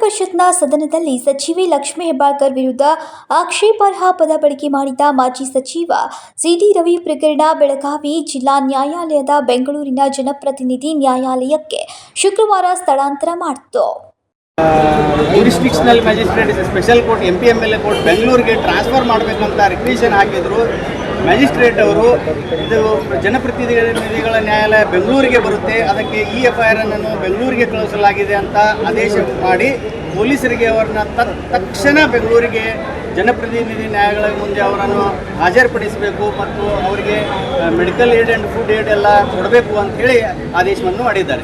ಪರಿಷತ್ನ ಸದನದಲ್ಲಿ ಸಚಿವೆ ಲಕ್ಷ್ಮೀ ಹೆಬ್ಬಾಳ್ಕರ್ ವಿರುದ್ಧ ಆಕ್ಷೇಪಾರ್ಹ ಪದ ಬಳಕೆ ಮಾಡಿದ ಮಾಜಿ ಸಚಿವ ಸಿಟಿ ರವಿ ಪ್ರಕರಣ ಬೆಳಗಾವಿ ಜಿಲ್ಲಾ ನ್ಯಾಯಾಲಯದ ಬೆಂಗಳೂರಿನ ಜನಪ್ರತಿನಿಧಿ ನ್ಯಾಯಾಲಯಕ್ಕೆ ಶುಕ್ರವಾರ ಸ್ಥಳಾಂತರ ಮಾಡಿತು magistrate special court M P M L A court ಬೆಂಗಳೂರಿಗೆ ಟ್ರಾನ್ಸ್ಫರ್ ಮಾಡಬೇಕಂತ ರಿಕ್ವಿಷನ್ ಹಾಕಿದ್ರು. ಮ್ಯಾಜಿಸ್ಟ್ರೇಟ್ ಅವರು ಇದು ಜನಪ್ರತಿನಿಧಿಗಳ ನ್ಯಾಯಾಲಯ ಬೆಂಗಳೂರಿಗೆ ಬರುತ್ತೆ. ಅದಕ್ಕೆ ಈ ಎಫ್ ಐ ಆರ್ ಅನ್ನು ಬೆಂಗಳೂರಿಗೆ ಕಳುಹಿಸಲಾಗಿದೆ ಅಂತ ಆದೇಶ ಮಾಡಿ ಪೊಲೀಸರಿಗೆ ಅವರನ್ನ ತಕ್ಷಣ ಬೆಂಗಳೂರಿಗೆ ಜನಪ್ರತಿನಿಧಿ ನ್ಯಾಯಾಲಯ ಮುಂದೆ ಅವರನ್ನು ಹಾಜರುಪಡಿಸಬೇಕು ಮತ್ತು ಅವರಿಗೆ medical aid and food aid ಎಲ್ಲ ಕೊಡಬೇಕು ಅಂತ ಹೇಳಿ ಆದೇಶವನ್ನು ಮಾಡಿದ್ದಾರೆ.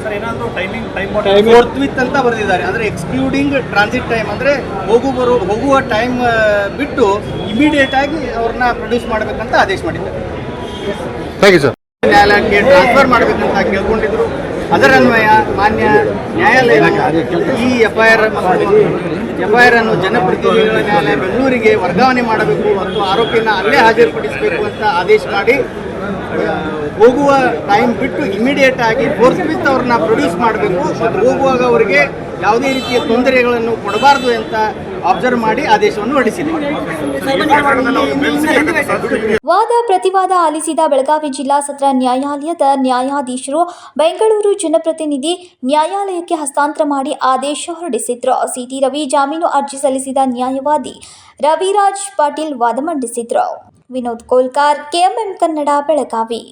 ಫೋರ್ತ್ ವಿತ್ ಅಂತ ಬರೆದಿದ್ದಾರೆ. ಅಂದರೆ ಎಕ್ಸ್ಕ್ಲೂಡಿಂಗ್ ಟ್ರಾನ್ಸಿಟ್ ಟೈಮ್ ಅಂದರೆ ಹೋಗು ಬರು ಹೋಗುವ ಟೈಮ್ ಬಿಟ್ಟು ಇಮಿಡಿಯೇಟ್ ಆಗಿ ಅವ್ರನ್ನ ಪ್ರೊಡ್ಯೂಸ್ ಮಾಡಬೇಕಂತ ಆದೇಶ ಮಾಡಿದ್ದಾರೆ ಥ್ಯಾಂಕ್ ಯು ಸರ್ ನ್ಯಾಯಾಲಯಕ್ಕೆ ಟ್ರಾನ್ಸ್ಫರ್ ಮಾಡಬೇಕಂತ ಕೇಳ್ಕೊಂಡಿದ್ರು. ಅದರನ್ವಯ ಮಾನ್ಯ ನ್ಯಾಯಾಲಯ ಈ ಎಫ್ಐಆರ್ ಎಫ್ಐಆರ್ ಅನ್ನು ಜನಪ್ರತಿನಿಧಿಗಳ ನ್ಯಾಯಾಲಯ ಬೆಂಗಳೂರಿಗೆ ವರ್ಗಾವಣೆ ಮಾಡಬೇಕು ಮತ್ತು ಆರೋಪಿಯನ್ನು ಅಲ್ಲೇ ಹಾಜರುಪಡಿಸಬೇಕು ಅಂತ ಆದೇಶ ಮಾಡಿ ಹೋಗುವ ಟೈಮ್ ಬಿಟ್ಟು ಇಮಿಡಿಯೇಟ್ ಆಗಿ ಫೋರ್ಸ್ ವಿತ್ ಅವ್ರನ್ನ ಪ್ರೊಡ್ಯೂಸ್ ಮಾಡಬೇಕು ಮತ್ತು ಹೋಗುವಾಗ ಅವರಿಗೆ ಯಾವುದೇ ರೀತಿಯ ತೊಂದರೆಗಳನ್ನು ಕೊಡಬಾರದು ಅಂತ ಅಬ್ಸರ್ವ್ ಮಾಡಿ ಆದೇಶವನ್ನು ಹೊರಡಿಸಿದೆ. ವಾದ ಪ್ರತಿವಾದ ಆಲಿಸಿದ ಬೆಳಗಾವಿ ಜಿಲ್ಲಾ ಸತ್ರ ನ್ಯಾಯಾಲಯದ ನ್ಯಾಯಾಧೀಶರು ಬೆಂಗಳೂರು ಜನಪ್ರತಿನಿಧಿ ನ್ಯಾಯಾಲಯಕ್ಕೆ ಹಸ್ತಾಂತರ ಮಾಡಿ ಆದೇಶ ಹೊರಡಿಸಿದ್ರು. ಸಿಟಿ ರವಿ ಜಾಮೀನು ಅರ್ಜಿ ಸಲ್ಲಿಸಿದ ನ್ಯಾಯವಾದಿ ರವಿರಾಜ್ ಪಾಟೀಲ್ ವಾದ ಮಂಡಿಸಿದ್ರು. ವಿನೋದ್ ಕೋಲ್ಕಾರ್, ಕೆಎಂಎಂ ಕನ್ನಡ, ಬೆಳಗಾವಿ.